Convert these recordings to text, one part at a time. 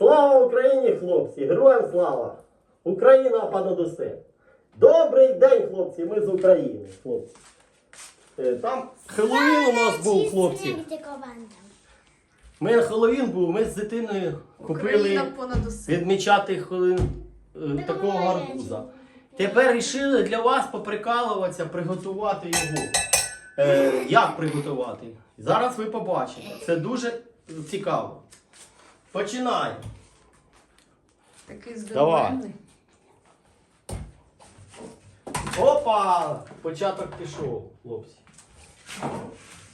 Слава Україні, хлопці! Героям слава! Україна понад усе! Добрий день, хлопці! Ми з України, хлопці. Е, Там Хеллоуін у нас був, хлопці. У мене Хеллоуін був, ми з дитиною купили відмічати хвилин е, такого гарбуза. Тепер вирішили для вас поприкалуватися, приготувати його. Е, як приготувати? Зараз ви побачите. Це дуже цікаво. Починаємо. Такий Давай. здоровенний. Опа! Початок пішов, хлопці.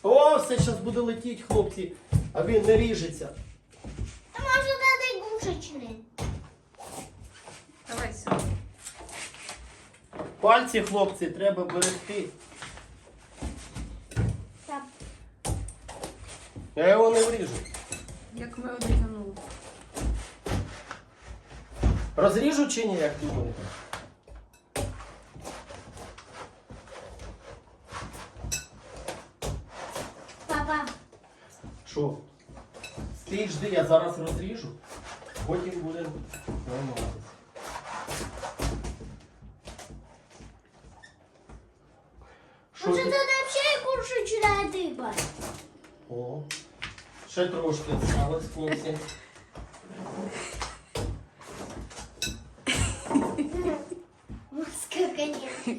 О, все зараз буде летіти, хлопці, а він не ріжеться. А може дати гушечний? Давай сюди. Пальці, хлопці, треба берегти. Так. Я його не вріжу. Як ми одягнули. Розріжу чи ні, як думаєте? Папа, Що? Стій жди, я зараз розріжу, потім буде нормально. Що може ти? взагалі гушечна диба? О, ще трошки осталось, хлопці. Сколько нет.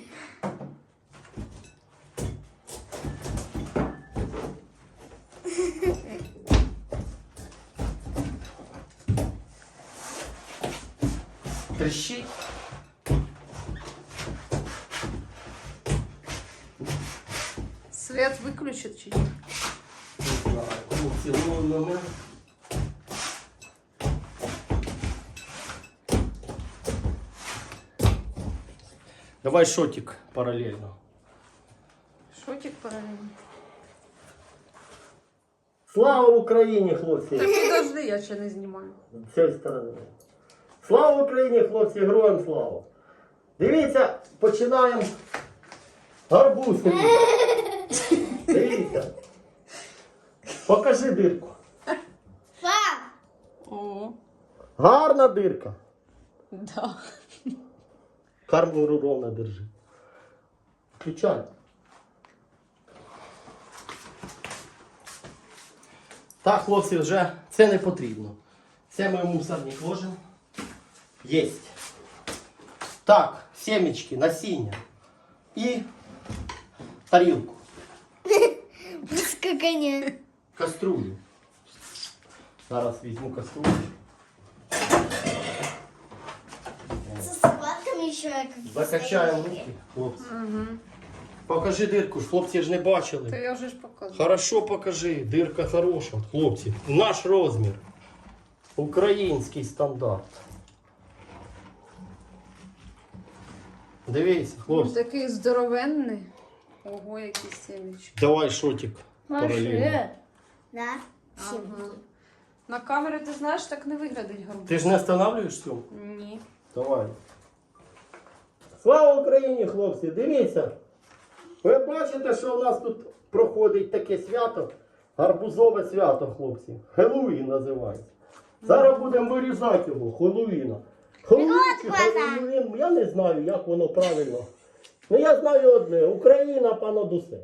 Трещить. Свет виключить чи ні? Не знаю, ну. Давай шотик паралельно. Шотик паралельно. Слава Україні, хлопці! Так підожди, я ще не знімаю. З цієї сторони. Слава Україні, хлопці, героям слава! Дивіться, починаємо гарбуз. Дивіться. Покажи дирку. О, Гарна дирка. да. Камеру ровно держи. Включай. Так, хлопці, вже це не потрібно. Це ми в мусорник ложимо. Єсть. Так, семечки, насіння. І тарілку, нет. Каструлю. Зараз візьму каструлю. Со салатком еще как Закачаємо руки, хлопці. Покажи дирку, ж хлопці ж не бачили. Я вже ж показувала. Хорошо покажи, дирка хороша, хлопці. Наш розмір. Український стандарт. Дивіться, Він хлопці. такий здоровенний. Ого, які сімечки. Давай шотик. паралельно. Да? Ага. На камері ти знаєш, так не виглядить гарбуз. Ти ж не останавливаєш цьому? Ні. Давай. Слава Україні, хлопці! Дивіться. Ви бачите, що у нас тут проходить таке свято, гарбузове свято, хлопці. Хеллоуін називається. Зараз будемо вирізати його, Хеллоуіна. Хеллоуін чи Хеллоуін, я не знаю, як воно правильно. Ну я знаю одне, Україна понад усе.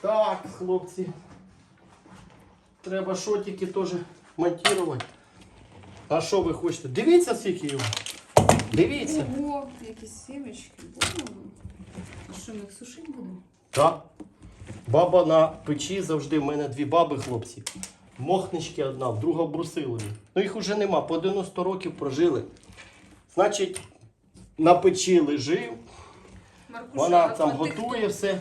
Так, хлопці. Треба шотики теж монтувати. А що ви хочете? Дивіться, скільки його. Дивіться. Ого, які сімечки. А що, ми їх сушити будемо? Так. Баба на печі завжди в мене дві баби, хлопці. Мохнички одна, друга Брусилові. Ну їх уже нема, по 90 років прожили. Значить, на печі лежив, Маркуша, вона там готує все.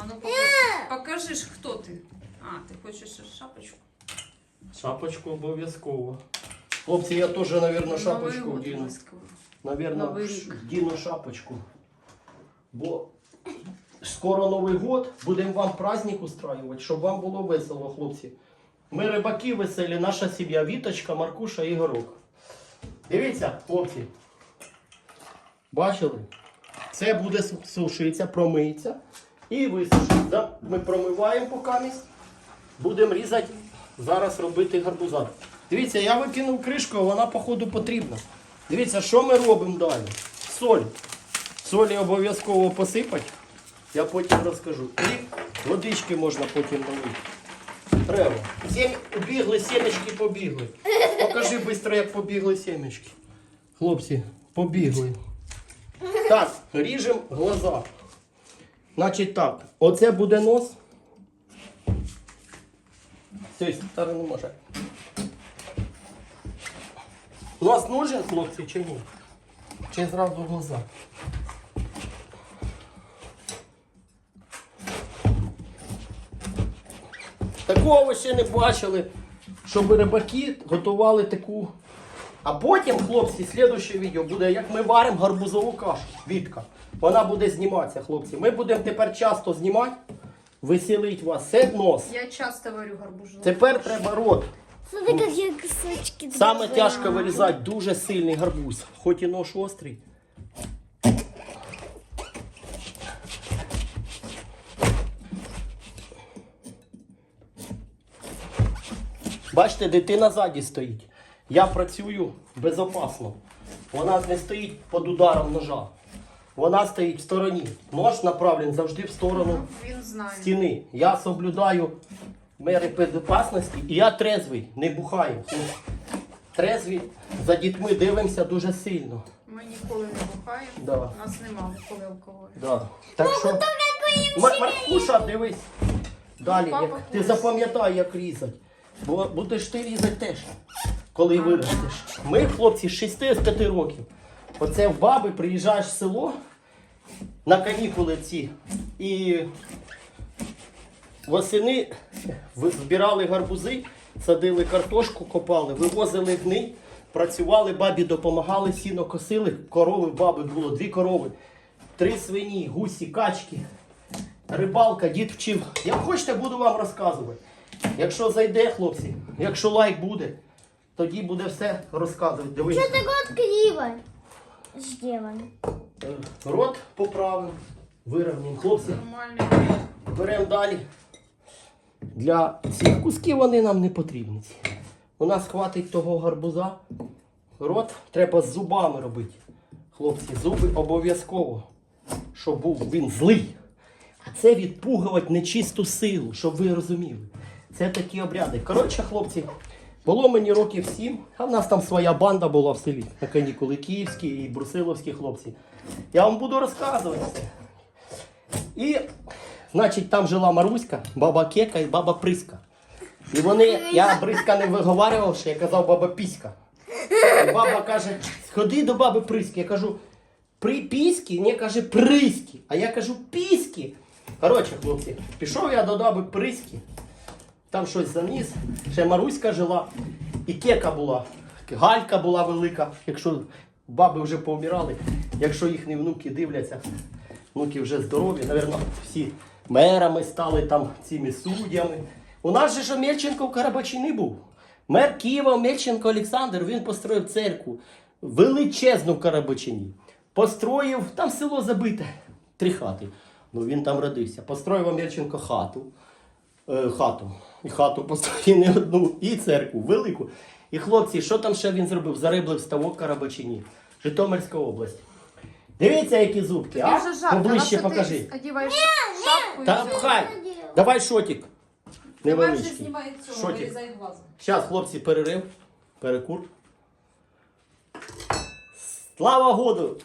А ну покажи, покажи ж, хто ти. А, ти хочеш шапочку? Шапочку обов'язково. Хлопці, я теж, мабуть, шапочку Новий год вдіну. Наверно, Новий ш- рік. вдіну шапочку. Бо скоро Новий год, будемо вам праздник устраивати, щоб вам було весело, хлопці. Ми рибаки веселі, наша сім'я Віточка, Маркуша і Горок. Дивіться, хлопці. Бачили? Це буде су- сушитися, промиється і висушиться. Ми промиваємо покамість будемо різати, зараз робити гарбуза. Дивіться, я викинув кришку, вона походу потрібна. Дивіться, що ми робимо далі? Соль. Солі обов'язково посипати. Я потім розкажу. І водички можна потім налити. Треба. Сім... Бігли, сімечки побігли. Покажи швидко, як побігли сімечки. Хлопці, побігли. Так, ріжемо глаза. Значить так, оце буде нос. З цієї сторони може. Нос нужен, хлопці, чи ні? Чи зразу глаза? Такого ви ще не бачили, щоб рибаки готували таку. А потім, хлопці, слідуще відео буде, як ми варимо гарбузову кашу. Вітка. Вона буде зніматися, хлопці. Ми будемо тепер часто знімати, веселить вас. Це нос. Я часто варю гарбужу. Тепер треба рот. Смотри, как я кусочки Саме тяжко вирізати дуже сильний гарбуз. Хоч і нож острий. Бачите, дитина ззаді стоїть. Я працюю безопасно. Вона не стоїть під ударом ножа. Вона стоїть в стороні. Нож направлений завжди в сторону Він знає. стіни. Я соблюдаю мери безпечності і я трезвий, не бухаю. Трезвий, за дітьми дивимося дуже сильно. Ми ніколи не бухаємо. Да. У нас нема ніколи алкоголю. Да. Так що, Мар- Маркуша, дивись. Далі, Папа як, ти курить. запам'ятай, як різати. Бо будеш ти різати теж, коли виростеш. Ми, хлопці, з 6 з 5 років. Оце в баби приїжджаєш в село на канікули ці. І восени збирали гарбузи, садили картошку, копали, вивозили гний, працювали, бабі допомагали, сіно косили, корови баби було, дві корови, три свині, гусі, качки, рибалка, дід вчив. Як хочете, буду вам розказувати. Якщо зайде, хлопці, якщо лайк буде, тоді буде все розказувати. Дивись. Что ты год криво сделан? Е, Рот поправив, вирівняв. Хлопці, Нормальний. беремо далі. Для цих кусків вони нам не потрібні. У нас хватить того гарбуза. Рот треба з зубами робити. Хлопці, зуби обов'язково, щоб був він злий. А це відпугувати нечисту силу, щоб ви розуміли. Це такі обряди. Коротше, хлопці, було мені років сім, а в нас там своя банда була в селі. На канікули київські і брусиловські хлопці. Я вам буду розказувати. І, значить, там жила Маруська, баба Кека і баба Приска. І вони, я Бриска не виговарював, що я казав баба Піська. І баба каже, сходи до баби Приски. Я кажу, при піськи? Ні, каже, приськи. А я кажу, піськи. Коротше, хлопці, пішов я до баби Приськи, там щось заніс, ще Маруська жила, і кека була, галька була велика, якщо баби вже повмирали, якщо їхні внуки дивляться, внуки вже здорові, напевно, всі мерами стали там цими суддями. У нас же ж Мельченко в Карабачині був. Мер Києва Мельченко Олександр, він построїв церкву величезну в Карабачині. Построїв, там село забите, три хати. Ну він там родився. Построїв Мельченко хату. Е, хату. І хату построїв не одну, і церкву велику. І хлопці, що там ще він зробив? Зариблив ставок Карабачині, Житомирська область. Дивіться, які зубки, а? жарко. Поближче покажи. Ти одіваєш шапку і Та все. пхай. Давай шотик. Давай вже Невеличкий. цього, Шотик. вирізай глазом. Зараз, хлопці, перерив. Перекур. Слава Году!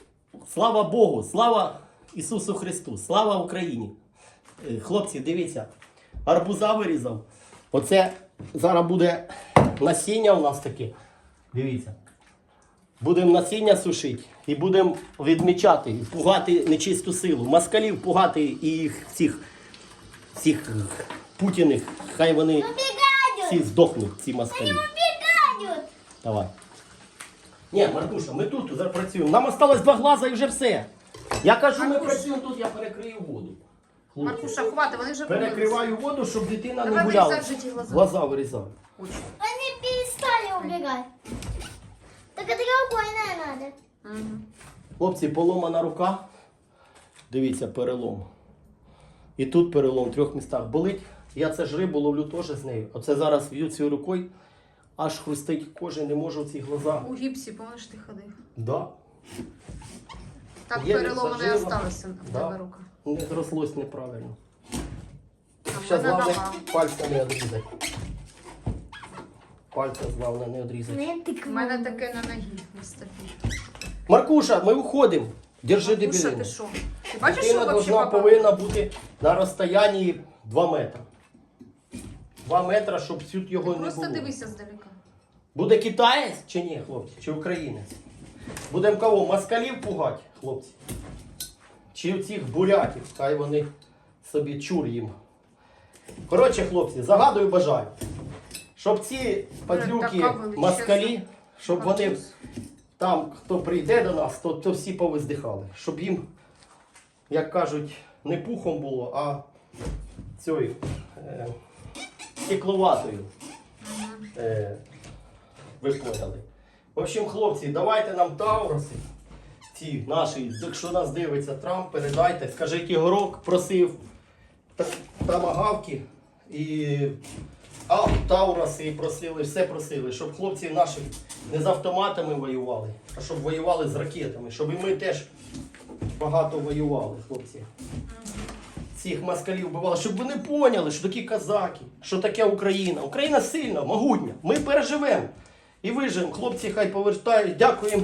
Слава Богу! Слава Ісусу Христу! Слава Україні! Е, Хлопці, дивіться, арбуза вирізав. Оце зараз буде насіння у нас таке. Дивіться. Будемо насіння сушити і будемо відмічати, пугати нечисту силу. Москалів пугати і їх всіх, всіх путіних. Хай вони всі здохнуть, ці москалі. Убегают! Давай. Ні, Маркуша, ми тут працюємо. Нам осталось два глаза і вже все. Я кажу, ми працюємо тут, я перекрию воду. Хлопці, Маркуша, хватить, вони вже Перекриваю воду, щоб дитина Давай не гуляла. вирізай вже ті глаза. Глаза. Они перестали убегать. Так это какой надо? Мгм. Хлопці, поломана рука. Дивіться, перелом. І тут перелом в трьох містах болить. Я це ж рибу ловлю теж з нею. Оце зараз в'ю цією рукою, аж хрустить кожен, не можу в ці глаза. У гіпсі, помниш, ти ходив. Да. Так Є переломана і зажила. осталася в Да. тебе рука. Не зрослось неправильно. Зараз нога. пальця не відрізати. Пальця головне не відрізати. Не У мене таке на ногі не. Маркуша, ми уходимо. Держи Маркуша, дебілину. ти що? Ти бачиш, що Дитина вообще должна папа? повинна бути на розстоянні 2 метри. 2 метри, щоб тут його не Просто було. дивися здалека. Буде китаєць чи ні, хлопці? Чи українець? Будемо кого? Москалів пугати, хлопці? Чи цих бурятів? Хай вони собі чур їм. Коротше, хлопці, загадую бажаю. Щоб ці падлюки, така москалі, щоб вони там, хто прийде до нас, то, то всі повиздихали. Щоб їм, як кажуть, не пухом було, а цією е, стекловатою. Е, ви поняли. В общем, хлопці, давайте нам тауруси. Ці наші, якщо нас дивиться Трамп, передайте, скажіть Ігорок просив та- тамагавки і а, Тауруси просили, все просили, щоб хлопці наші не з автоматами воювали, а щоб воювали з ракетами, щоб і ми теж багато воювали, хлопці. Цих москалів вбивали, щоб вони поняли, що такі казаки, що таке Україна. Україна сильна, могутня. Ми переживемо і виживемо. Хлопці хай повертають. Дякуємо,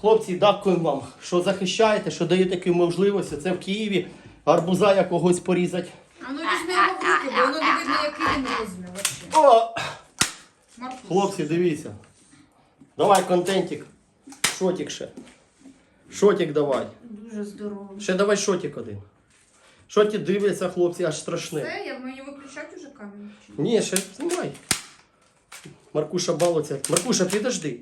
хлопці, дякуємо вам, що захищаєте, що даєте такі можливості. Це в Києві гарбуза якогось порізати. А ну візьми його в руки, бо воно не видно, який він розмір. О! Хлопці, дивіться. Давай контентик. Шотик ще. Шотик давай. Дуже здорово. Ще давай шотик один. Шотик дивляться, хлопці, аж страшне. Це я мені виключати уже камеру? ні? Ні, ще знімай. Маркуша балується. Маркуша, підожди.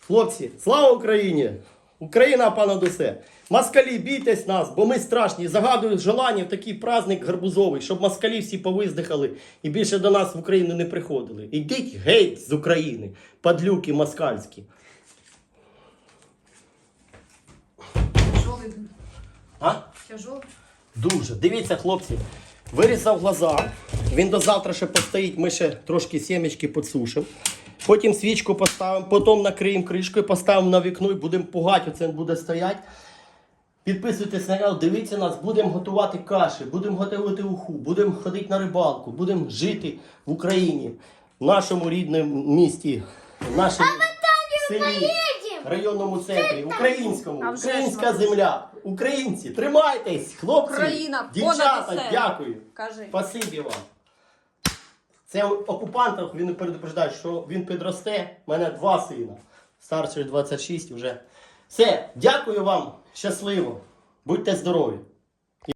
Хлопці, слава Україні! Україна понад усе. Москалі, бійтесь нас, бо ми страшні. Загадую желання в такий праздник гарбузовий, щоб москалі всі повиздихали і більше до нас в Україну не приходили. Ідіть геть з України, падлюки москальські. Тяжолий. А? Тяжолий. Дуже. Дивіться, хлопці, вирізав глаза. Він до завтра ще постоїть, ми ще трошки сімечки підсушимо. Потім свічку поставимо, потім накриємо кришкою, поставимо на вікно і будемо пугати, оце він буде стояти. Підписуйтесь на канал, дивіться нас, будемо готувати каші, будемо готувати уху, будемо ходити на рибалку, будемо жити в Україні, в нашому рідному місті, в нашому селі, районному центрі, українському, українська земля, українці, тримайтесь, хлопці, Україна дівчата, дякую. Кажи. Спасибі вам. Це окупантам він передупреждає, що він підросте. У мене два сина. Старший 26 вже. Все, дякую вам, щасливо. Будьте здорові.